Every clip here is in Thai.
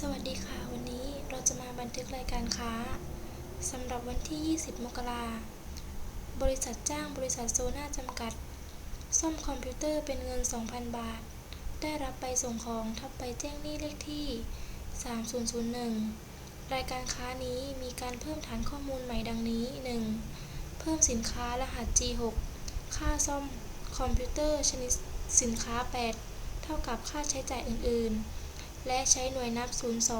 สวัสดีค่ะ วันนี้เราจะมาบันทึกรายการค้าสำหรับวันที่ 20 มกราบริษัทจ้างบริษัทโซน่าจำกัด ซ่อมคอมพิวเตอร์เป็นเงิน 2,000 บาท ได้รับไปส่งของทับไปแจ้งหนี้เลขที่ 3001 รายการค้านี้มีการเพิ่มฐานข้อมูลใหม่ดังนี้ 1. เพิ่มสินค้ารหัส G6 ค่าซ่อมคอมพิวเตอร์ชนิดสินค้า 8 เท่ากับค่าใช้จ่ายอื่น ๆ และใช้หน่วยนับ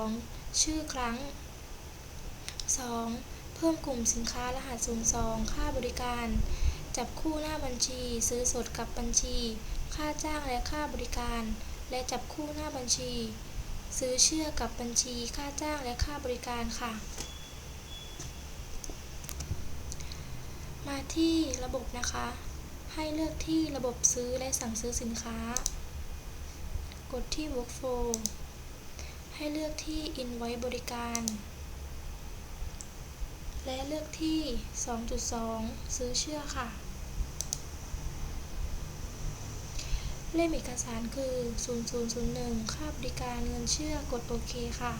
02 ชื่อครั้ง 2. เพิ่มกลุ่มสินค้ารหัส 02 ค่าบริการ จับคู่หน้าบัญชี ซื้อสดกับบัญชี ค่าจ้างและค่าบริการ และจับคู่หน้าบัญชี ซื้อเชื่อกับบัญชี ค่าจ้างและค่าบริการค่ะ มาที่ระบบนะคะ ให้เลือกที่ระบบซื้อและสั่งซื้อสินค้ากดที่ workflow ให้เลือกที่ invoice บริการ และเลือกที่ 2.2 ซื้อเชื่อค่ะ เล่มเอกสารคือ 0001 ค่าบริการเงินเชื่อกดโอเคค่ะ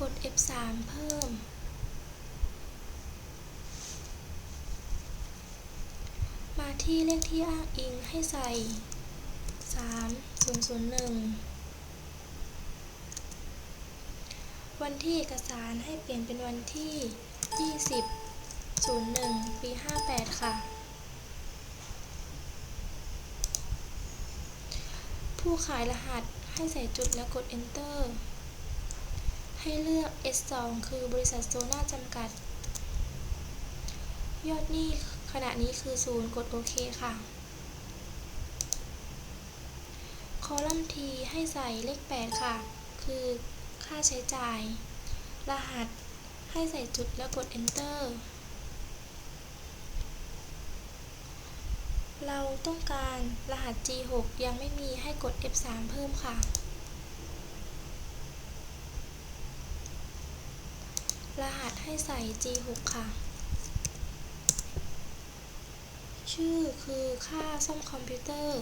กด F3 เพิ่ม มา ที่เลขที่อ้างอิงให้ใส่ 3001 วันที่เอกสารให้เปลี่ยนเป็นวันที่ 20 01 ปี 58 ค่ะ ผู้ขายรหัสให้ใส่จุดแล้วกด enter ให้เลือก S2 คือบริษัทโซน่าจำกัด ยอดหนี้ ขณะนี้คือ0กดโอเคค่ะ คอลัมน์ T ให้ใส่เลข 8 ค่ะ คือค่าใช้จ่าย รหัสให้ใส่จุดแล้วกด enter เราต้องการรหัส G6 ยังไม่มีให้กด F3 เพิ่มค่ะ รหัสให้ใส่ G6 ค่ะ ชื่อคือค่าซ่อมคอมพิวเตอร์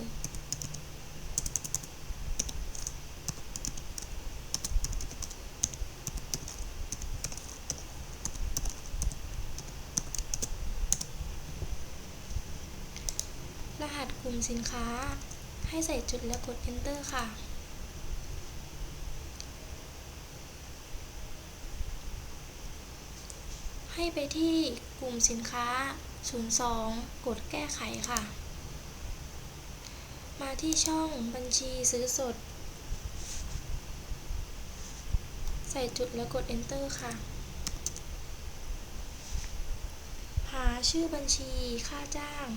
รหัสกลุ่มสินค้า ให้ใส่จุดแล้วกด enter ค่ะให้ไปที่กลุ่มสินค้า02 กดแก้ไขค่ะ มาที่ช่องบัญชีซื้อสด ใส่จุดแล้วกด enter ค่ะ หาชื่อบัญชีค่าจ้าง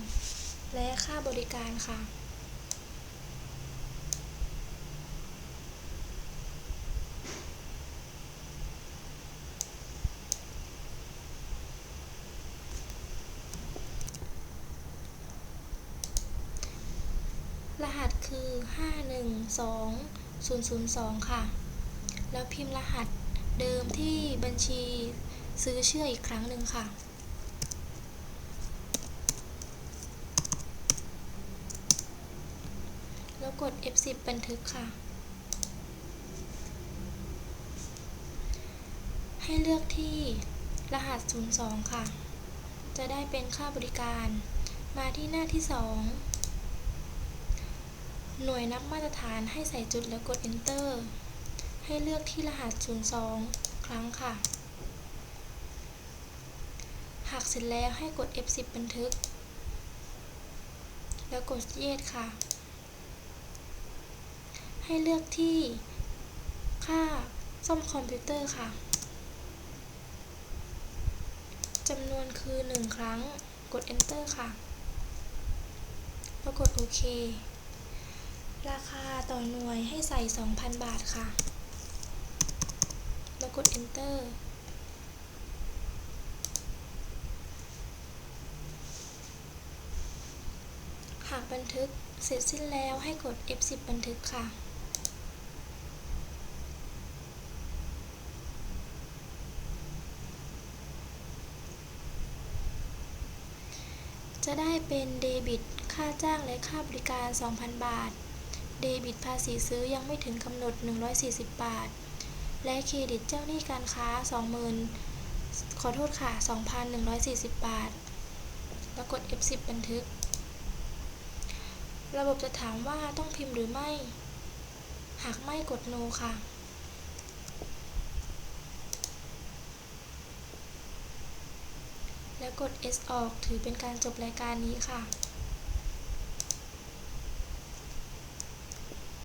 และค่าบริการค่ะ รหัสคือ 512002 ค่ะ แล้วพิมพ์รหัสเดิมที่บัญชีซื้อเชื่ออีกครั้งหนึ่งค่ะ แล้วกด F10 บันทึกค่ะ ให้เลือกที่รหัส 02 ค่ะ จะได้เป็นค่าบริการ มาที่หน้าที่ 2 หน่วยนับมาตรฐานให้ใส่จุดแล้วกด enter ให้เลือกที่รหัส 02 ครั้งค่ะ หากเสร็จแล้วให้กด F10 บันทึก แล้วกด yes ค่ะ ให้เลือกที่ ค่าซ่อมคอมพิวเตอร์ค่ะจำนวนคือ 1 ครั้ง กด enter ค่ะ แล้วกดโอเค ราคาต่อหน่วยให้ใส่ 2,000 บาทค่ะ แล้วกด enter หากบันทึกเสร็จสิ้นแล้วให้กด F10 บันทึกค่ะจะได้เป็นเดบิต ค่าจ้างและค่าบริการ 2,000 บาท เดบิตภาษีซื้อยังไม่ถึงกำหนด 140 บาท และเครดิตเจ้าหนี้การค้า 20,000 ขอโทษค่ะ 2,140 บาท แล้วกด F10 บันทึก ระบบจะถามว่าต้องพิมพ์หรือไม่ หากไม่กด no ค่ะแล้วกด S ออกถือเป็นการจบรายการนี้ค่ะ